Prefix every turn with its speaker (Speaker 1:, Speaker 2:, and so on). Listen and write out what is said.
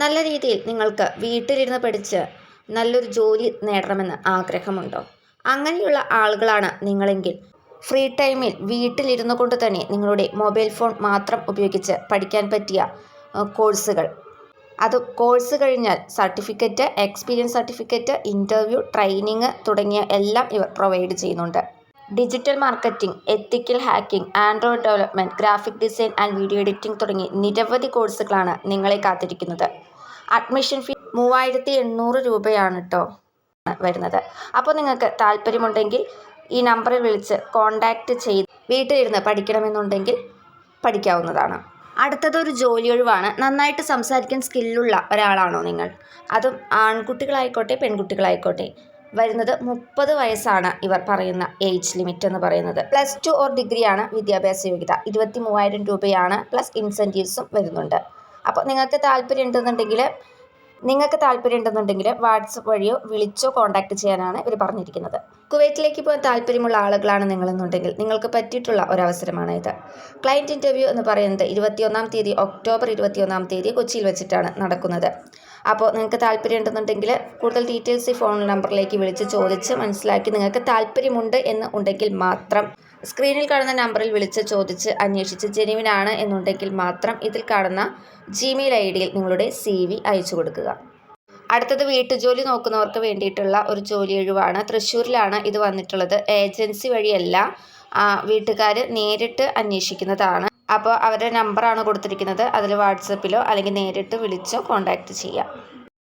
Speaker 1: നല്ല രീതിയിൽ നിങ്ങൾക്ക് വീട്ടിലിരുന്ന് പഠിച്ച് നല്ലൊരു ജോലി നേടണമെന്ന് ആഗ്രഹമുണ്ടോ? അങ്ങനെയുള്ള ആളുകളാണ് നിങ്ങളെങ്കിൽ. ഫ്രീ ടൈമിൽ വീട്ടിലിരുന്നു കൊണ്ട് തന്നെ നിങ്ങളുടെ മൊബൈൽ ഫോൺ മാത്രം ഉപയോഗിച്ച് പഠിക്കാൻ പറ്റിയ കോഴ്സുകൾ. അത് കോഴ്സ് കഴിഞ്ഞാൽ certificate experience certificate interview training തുടങ്ങിയ എല്ലാം ഇവർ പ്രൊവൈഡ് ചെയ്യുന്നുണ്ട്. Digital marketing ethical hacking Android development graphic design and video editing തുടങ്ങി നിരവധി കോഴ്സുകളാണ് നിങ്ങളെ കാത്തിരിക്കുന്നത്. അഡ്മിഷൻ ഫീ മൂവായിരത്തി എണ്ണൂറ് രൂപയാണ് കേട്ടോ വരുന്നത്. അപ്പോൾ നിങ്ങൾക്ക് താല്പര്യമുണ്ടെങ്കിൽ ഈ നമ്പറിൽ വിളിച്ച് കോൺടാക്റ്റ് ചെയ്ത് വീട്ടിലിരുന്ന് പഠിക്കണമെന്നുണ്ടെങ്കിൽ പഠിക്കാവുന്നതാണ്. അടുത്തതൊരു ജോലി ഒഴിവാണ്. നന്നായിട്ട് സംസാരിക്കാൻ സ്കില്ലുള്ള ഒരാളാണോ നിങ്ങൾ? അതും ആൺകുട്ടികളായിക്കോട്ടെ പെൺകുട്ടികളായിക്കോട്ടെ. വരുന്നത് മുപ്പത് വയസ്സാണ് ഇവർ പറയുന്ന ഏജ് ലിമിറ്റ് എന്ന് പറയുന്നത്. പ്ലസ് ടു ഓർ ഡിഗ്രിയാണ് വിദ്യാഭ്യാസ യോഗ്യത. ഇരുപത്തി മൂവായിരം രൂപയാണ് പ്ലസ് ഇൻസെന്റീവ്സും വരുന്നുണ്ട്. അപ്പോൾ നിങ്ങൾക്ക് താല്പര്യം ഉണ്ടെന്നുണ്ടെങ്കിൽ നിങ്ങൾക്ക് താല്പര്യം ഉണ്ടെന്നുണ്ടെങ്കിൽ വാട്സപ്പ് വഴിയോ വിളിച്ചോ കോൺടാക്റ്റ് ചെയ്യാനാണ് ഇവർ പറഞ്ഞിരിക്കുന്നത്. കുവൈറ്റിലേക്ക് പോകാൻ താല്പര്യമുള്ള ആളുകളാണ് നിങ്ങളെന്നുണ്ടെങ്കിൽ നിങ്ങൾക്ക് പറ്റിയിട്ടുള്ള ഒരവസരമാണ് ഇത്. ക്ലയന്റ് ഇന്റർവ്യൂ എന്ന് പറയുന്നത് ഇരുപത്തിയൊന്നാം തീയതി ഒക്ടോബർ ഇരുപത്തിയൊന്നാം തീയതി കൊച്ചിയിൽ വെച്ചിട്ടാണ് നടക്കുന്നത്. അപ്പോൾ നിങ്ങൾക്ക് താല്പര്യം ഉണ്ടെന്നുണ്ടെങ്കിൽ കൂടുതൽ ഡീറ്റെയിൽസ് ഈ ഫോൺ നമ്പറിലേക്ക് വിളിച്ച് ചോദിച്ച് മനസ്സിലാക്കി നിങ്ങൾക്ക് താല്പര്യമുണ്ട് എന്ന് ഉണ്ടെങ്കിൽ മാത്രം സ്ക്രീനിൽ കാണുന്ന നമ്പറിൽ വിളിച്ച് ചോദിച്ച് അന്വേഷിച്ച് ജെനുവിനാണ് എന്നുണ്ടെങ്കിൽ മാത്രം ഇതിൽ കാണുന്ന ജിമെയിൽ ഐ ഡിയിൽ നിങ്ങളുടെ സി വി അയച്ചു കൊടുക്കുക. അടുത്തത് വീട്ടുജോലി നോക്കുന്നവർക്ക് വേണ്ടിയിട്ടുള്ള ഒരു ജോലി ഒഴിവാണ്. തൃശ്ശൂരിലാണ് ഇത് വന്നിട്ടുള്ളത്. ഏജൻസി വഴിയല്ല വീട്ടുകാർ നേരിട്ട് അന്വേഷിക്കുന്നതാണ്. അപ്പോൾ അവരുടെ നമ്പറാണ് കൊടുത്തിരിക്കുന്നത്. അതിൽ വാട്സപ്പിലോ അല്ലെങ്കിൽ നേരിട്ട് വിളിച്ചോ കോൺടാക്റ്റ് ചെയ്യാം.